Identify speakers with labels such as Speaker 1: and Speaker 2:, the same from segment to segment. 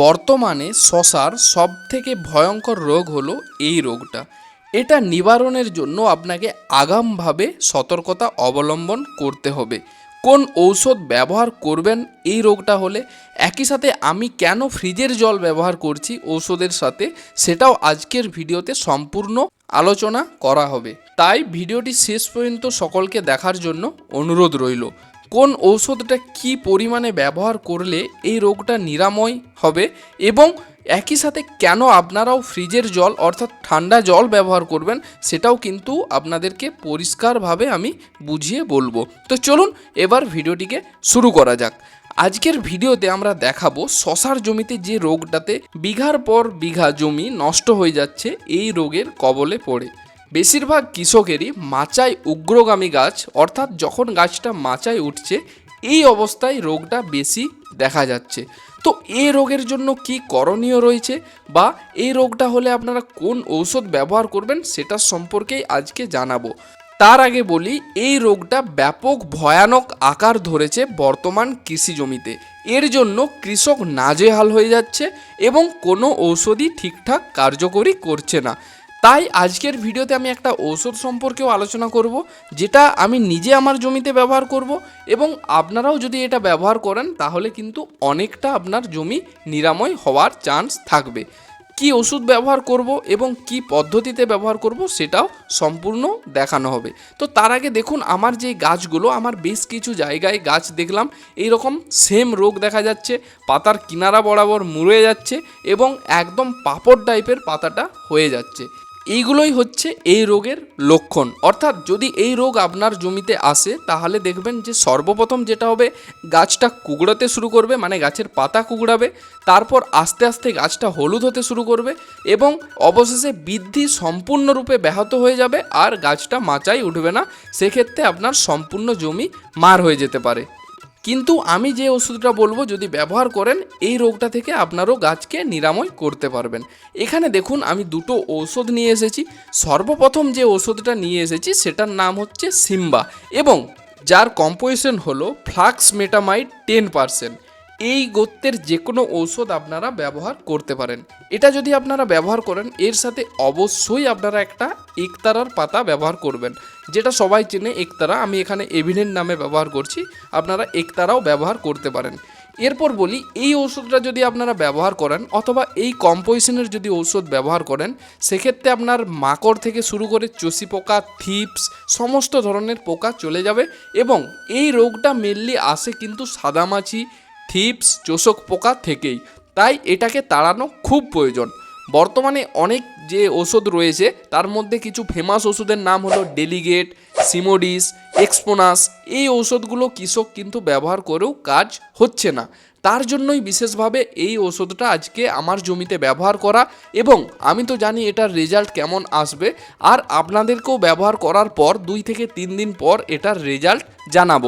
Speaker 1: বর্তমানে শশার সব থেকে ভয়ঙ্কর রোগ হলো এই রোগটা। এটা নিবারণের জন্য আপনাকে আগামভাবে সতর্কতা অবলম্বন করতে হবে। কোন ঔষধ ব্যবহার করবেন এই রোগটা হলে, একই সাথে আমি কেন ফ্রিজের জল ব্যবহার করছি ঔষধের সাথে, সেটাও আজকের ভিডিওতে সম্পূর্ণ আলোচনা করা হবে। তাই ভিডিওটি শেষ পর্যন্ত সকলকে দেখার জন্য অনুরোধ রইল। কোন ঔষধটা কি পরিমাণে ব্যবহার করলে এই রোগটা নিরাময় হবে এবং একই সাথে কেন আপনারাও ফ্রিজের জল অর্থাৎ ঠান্ডা জল ব্যবহার করবেন সেটাও কিন্তু আপনাদেরকে পরিষ্কারভাবে আমি বুঝিয়ে বলব। তো চলুন এবার ভিডিওটিকে শুরু করা যাক। আজকের ভিডিওতে আমরা দেখাবো শশার জমিতে যে রোগটাতে বিঘার পর বিঘা জমি নষ্ট হয়ে যাচ্ছে, এই রোগের কবলে পড়ে। বেশিরভাগ কৃষকেরই মাচায় উগ্রগামী গাছ, অর্থাৎ যখন গাছটা মাচায় উঠছে, এই অবস্থায় রোগটা বেশি দেখা যাচ্ছে। তো এই রোগের জন্য কি করণীয় রয়েছে বা এই রোগটা হলে আপনারা কোন ঔষধ ব্যবহার করবেন সেটা সম্পর্কেই আজকে জানাব। তার আগে বলি, এই রোগটা ব্যাপক ভয়ানক আকার ধরেছে বর্তমান কৃষি জমিতে। এর জন্য কৃষক নাজেহাল হয়ে যাচ্ছে এবং কোনো ঔষধই ঠিকঠাক কার্যকরী করছে না। তাই আজকের ভিডিওতে আমি একটা ঔষধ সম্পর্কেও আলোচনা করব, যেটা আমি নিজে আমার জমিতে ব্যবহার করব এবং আপনারাও যদি এটা ব্যবহার করেন, তাহলে কিন্তু অনেকটা আপনার জমি নিরাময় হওয়ার চান্স থাকবে। কি ওষুধ ব্যবহার করব এবং কি পদ্ধতিতে ব্যবহার করব, সেটাও সম্পূর্ণ দেখানো হবে। তো তার আগে দেখুন, আমার যে গাছগুলো, আমার বেশ কিছু জায়গায় গাছ দেখলাম এই রকম সেম রোগ দেখা যাচ্ছে, পাতার কিনারা বরাবর মুড়ে যাচ্ছে এবং একদম পাপড় টাইপের পাতাটা হয়ে যাচ্ছে। এইগুলোই হচ্ছে এই রোগের লক্ষণ। অর্থাৎ যদি এই রোগ আপনার জমিতে আসে, তাহলে দেখবেন যে সর্বপ্রথম যেটা হবে, গাছটা কুকড়াতে শুরু করবে মানে গাছের পাতা কুকড়াবে, তারপর আস্তে আস্তে গাছটা হলুদ হতে শুরু করবে এবং অবশেষে বৃদ্ধি সম্পূর্ণরূপে ব্যাহত হয়ে যাবে আর গাছটা মাচাই উঠবে না। সেক্ষেত্রে আপনার সম্পূর্ণ জমি মার হয়ে যেতে পারে। কিন্তু আমি যে ওষুধটা বলব, যদি ব্যবহার করেন, এই রোগটা থেকে আপনারও গাছকে নিরাময় করতে পারবেন। এখানে দেখুন, আমি দুটো ঔষধ নিয়ে এসেছি। সর্বপ্রথম যে ওষুধটা নিয়ে এসেছি, সেটার নাম হচ্ছে সিম্বা এবং যার কম্পোজিশন হলো ফ্লাক্স মেটামাইড টেন পারসেন্ট। এই গোত্রের যে কোনো ঔষধ আপনারা ব্যবহার করতে পারেন। এটা যদি আপনারা ব্যবহার করেন, এর সাথে অবশ্যই আপনারা একটা ইকতারার পাতা ব্যবহার করবেন। যেটা সবাই চেনে একতারা, আমি এখানে এভিডেন্ট নামে ব্যবহার করছি, আপনারা একতারাও ব্যবহার করতে পারেন। এরপর বলি, এই ওষুধটা যদি আপনারা ব্যবহার করেন অথবা এই কম্পোজিশনের যদি ঔষধ ব্যবহার করেন, সেক্ষেত্রে আপনার মাকড় থেকে শুরু করে চষি পোকা, থিপস, সমস্ত ধরনের পোকা চলে যাবে এবং এই রোগটা মেনলি আসে কিন্তু সাদামাছি, থিপস, চোষক পোকা থেকেই। তাই এটাকে তাড়ানো খুব প্রয়োজন। বর্তমানে অনেক যে ওষুধ রয়েছে, তার মধ্যে কিছু ফেমাস ওষুধের নাম হলো ডেলিগেট সিমোডিস এক্সপোনাস এই ঔষধগুলো কৃষক কিন্তু ব্যবহার করেও কাজ হচ্ছে না। তার জন্যই বিশেষভাবে এই ওষুধটা আজকে আমার জমিতে ব্যবহার করা এবং আমি তো জানি এটার রেজাল্ট কেমন আসবে। আর আপনাদেরকেও ব্যবহার করার পর দুই থেকে তিন দিন পর এটার রেজাল্ট জানাব।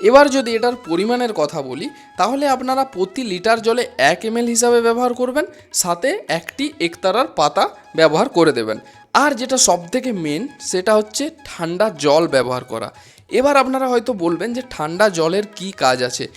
Speaker 1: এবার যদি এটার পরিমাণের কথা বলি, তাহলে আপনারা প্রতি লিটার জলে এক এম হিসাবে ব্যবহার করবেন, সাথে একটি একতারার পাতা ব্যবহার করে দেবেন। আর যেটা সবথেকে মেন সেটা হচ্ছে ঠান্ডা জল ব্যবহার করা। এবার আপনারা হয়তো বলবেন যে ঠান্ডা জলের কি কাজ আছে?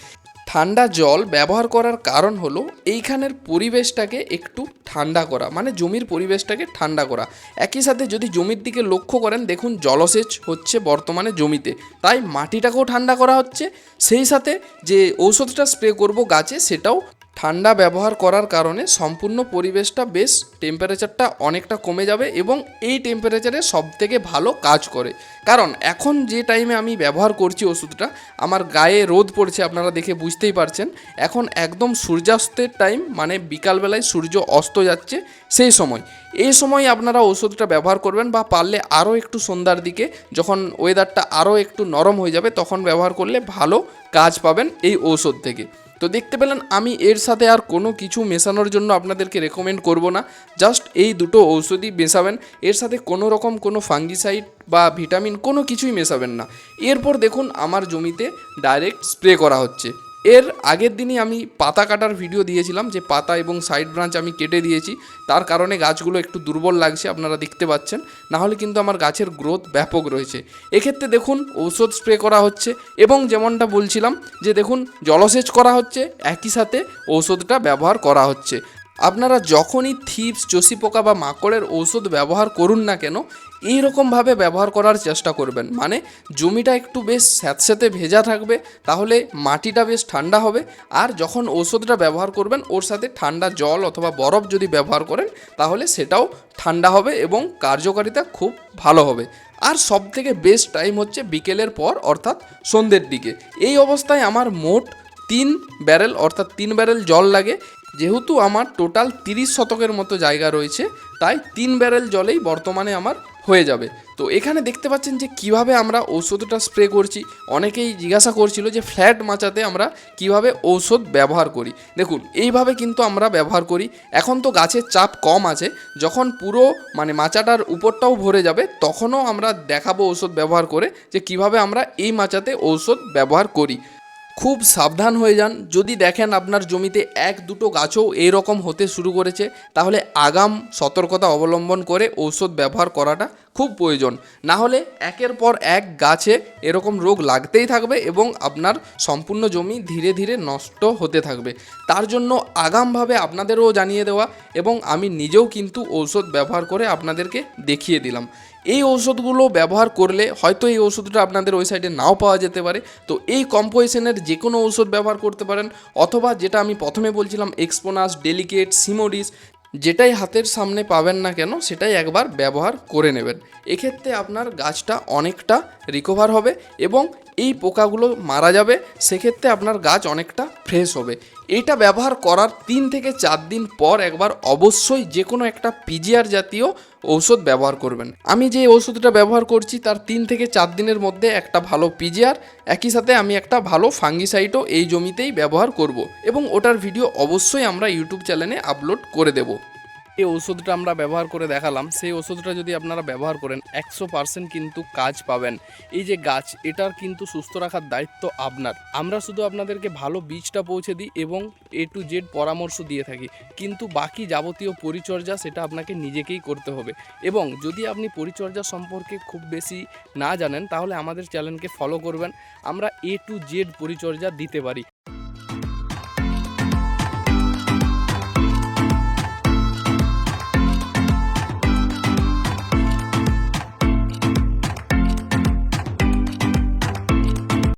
Speaker 1: ঠান্ডা জল ব্যবহার করার কারণ হলো এইখানের পরিবেশটাকে একটু ঠান্ডা করা মানে জমির পরিবেশটাকে ঠান্ডা করা। একই সাথে যদি জমির দিকে লক্ষ্য করেন, দেখুন জলসেচ হচ্ছে বর্তমানে জমিতে, তাই মাটিটাকেও ঠান্ডা করা হচ্ছে। সেই সাথে যে ঔষধটা স্প্রে করব গাছে, সেটাও ঠান্ডা ব্যবহার করার কারণে সম্পূর্ণ পরিবেশটা বেশ টেম্পারেচারটা অনেকটা কমে যাবে এবং এই টেম্পারেচারে সব থেকে ভালো কাজ করে। কারণ এখন যে টাইমে আমি ব্যবহার করছি ওষুধটা, আমার গায়ে রোদ পড়ছে আপনারা দেখে বুঝতেই পারছেন, এখন একদম সূর্যাস্তের টাইম মানে বিকালবেলায় সূর্য অস্ত যাচ্ছে সেই সময়। এই সময় আপনারা ওষুধটা ব্যবহার করবেন বা পারলে আরও একটু সন্ধ্যার দিকে, যখন ওয়েদারটা আরও একটু নরম হয়ে যাবে, তখন ব্যবহার করলে ভালো কাজ পাবেন এই ঔষধ থেকে। তো দেখতে পেলেন, আমি এর সাথে আর কোনো কিছু মেশানোর জন্য আপনাদেরকে রেকমেন্ড করব না। জাস্ট এই দুটো ঔষধি মেশাবেন। এর সাথে কোনো রকম কোনো ফাঙ্গিসাইড বা ভিটামিন কোনো কিছুই মেশাবেন না। এরপর দেখুন, আমার জমিতে ডাইরেক্ট স্প্রে করা হচ্ছে। এর আগের দিনই আমি পাতা কাটার ভিডিও দিয়েছিলাম যে পাতা এবং সাইড ব্রাঞ্চ আমি কেটে দিয়েছি। তার কারণে গাছগুলো একটু দুর্বল লাগছে, আপনারা দেখতে পাচ্ছেন। নাহলে কিন্তু আমার গাছের গ্রোথ ব্যাপক রয়েছে। এক্ষেত্রে দেখুন, ঔষধ স্প্রে করা হচ্ছে এবং যেমনটা বলছিলাম যে দেখুন, জলসেচ করা হচ্ছে, একই সাথে ঔষধটা ব্যবহার করা হচ্ছে। আপনারা যখনই থিপস চষি পোকা বা মাকড়ের ঔষধ ব্যবহার করুন না কেন এই রকমভাবে ব্যবহার করার চেষ্টা করবেন। মানে জমিটা একটু বেশ স্যাঁতস্যাঁতে ভেজা থাকবে, তাহলে মাটিটা বেশ ঠান্ডা হবে। আর যখন ঔষধটা ব্যবহার করবেন, ওর সাথে ঠান্ডা জল অথবা বরফ যদি ব্যবহার করেন, তাহলে সেটাও ঠান্ডা হবে এবং কার্যকারিতা খুব ভালো হবে। আর সব থেকে বেস্ট টাইম হচ্ছে বিকেলের পর, অর্থাৎ সন্ধ্যের দিকে। এই অবস্থায় আমার মোট তিন ব্যারেল, অর্থাৎ তিন ব্যারেল জল লাগে। যেহেতু আমার টোটাল তিরিশ শতকের মতো জায়গা রয়েছে, তাই তিন ব্যারেল জলেই বর্তমানে আমার হয়ে যাবে। তো এখানে দেখতে পাচ্ছেন যে কীভাবে আমরা ঔষধটা স্প্রে করছি। অনেকেই জিজ্ঞাসা করছিল যে ফ্ল্যাট মাচাতে আমরা কীভাবে ঔষধ ব্যবহার করি। দেখুন, এইভাবে কিন্তু আমরা ব্যবহার করি। এখন তো গাছের চাপ কম আছে। যখন পুরো মানে মাচাটার উপরটাও ভরে যাবে, তখনও আমরা দেখাবো ঔষধ ব্যবহার করে যে কীভাবে আমরা এই মাচাতে ঔষধ ব্যবহার করি। খুব সাবধান হয়ে যান। যদি দেখেন আপনার জমিতে এক দুটো গাছও এরকম হতে শুরু করেছে, তাহলে আগাম সতর্কতা অবলম্বন করে ঔষধ ব্যবহার করাটা খুব প্রয়োজন। না হলে একের পর এক গাছে এরকম রোগ লাগতেই থাকবে এবং আপনার সম্পূর্ণ জমি ধীরে ধীরে নষ্ট হতে থাকবে। তার জন্য আগামভাবে আপনাদেরও জানিয়ে দেওয়া এবং আমি নিজেও কিন্তু ঔষধ ব্যবহার করে আপনাদেরকে দেখিয়ে দিলাম। এই ঔষধগুলো ব্যবহার করলে হয়তো এই ওষুধটা আপনাদের ওই সাইডে নাও পাওয়া যেতে পারে। তো এই কম্পোজিশনের যে কোনো ঔষধ ব্যবহার করতে পারেন অথবা যেটা আমি প্রথমে বলছিলাম এক্সপোনাস ডেলিকেট সিমোডিস যেটাই হাতের সামনে পাবেন না কেন, সেটাই একবার ব্যবহার করে নেবেন। এক্ষেত্রে আপনার গাছটা অনেকটা রিকভার হবে এবং এই পোকাগুলো মারা যাবে, সেক্ষেত্রে আপনার গাছ অনেকটা ফ্রেশ হবে। এটা ব্যবহার করার তিন থেকে চার দিন পর একবার অবশ্যই যে কোনো একটা পিজিআর জাতীয় ঔষধ ব্যবহার করবেন। আমি যে ওষুধটা ব্যবহার করছি, তার তিন থেকে চার দিনের মধ্যে একটা ভালো পিজিআর একই সাথে আমি একটা ভালো ফাঙ্গিসাইটও এই জমিতেই ব্যবহার করব। এবং ওটার ভিডিও অবশ্যই আমরা ইউটিউব চ্যানেলে আপলোড করে দেবো। এই ওষুধটা আমরা ব্যবহার করে দেখালাম। সেই ওষুধটা যদি আপনারা ব্যবহার করেন, একশো পার্সেন্ট কিন্তু কাজ পাবেন। এই যে গাছ, এটার কিন্তু সুস্থ রাখার দায়িত্ব আপনার। আমরা শুধু আপনাদেরকে ভালো বীজটা পৌঁছে দিই এবং এ টু জেড পরামর্শ দিয়ে থাকি। কিন্তু বাকি যাবতীয় পরিচর্যা সেটা আপনাকে নিজেকেই করতে হবে। এবং যদি আপনি পরিচর্যা সম্পর্কে খুব বেশি না জানেন, তাহলে আমাদের চ্যানেলকে ফলো করবেন। আমরা এ টু জেড পরিচর্যা দিতে পারি।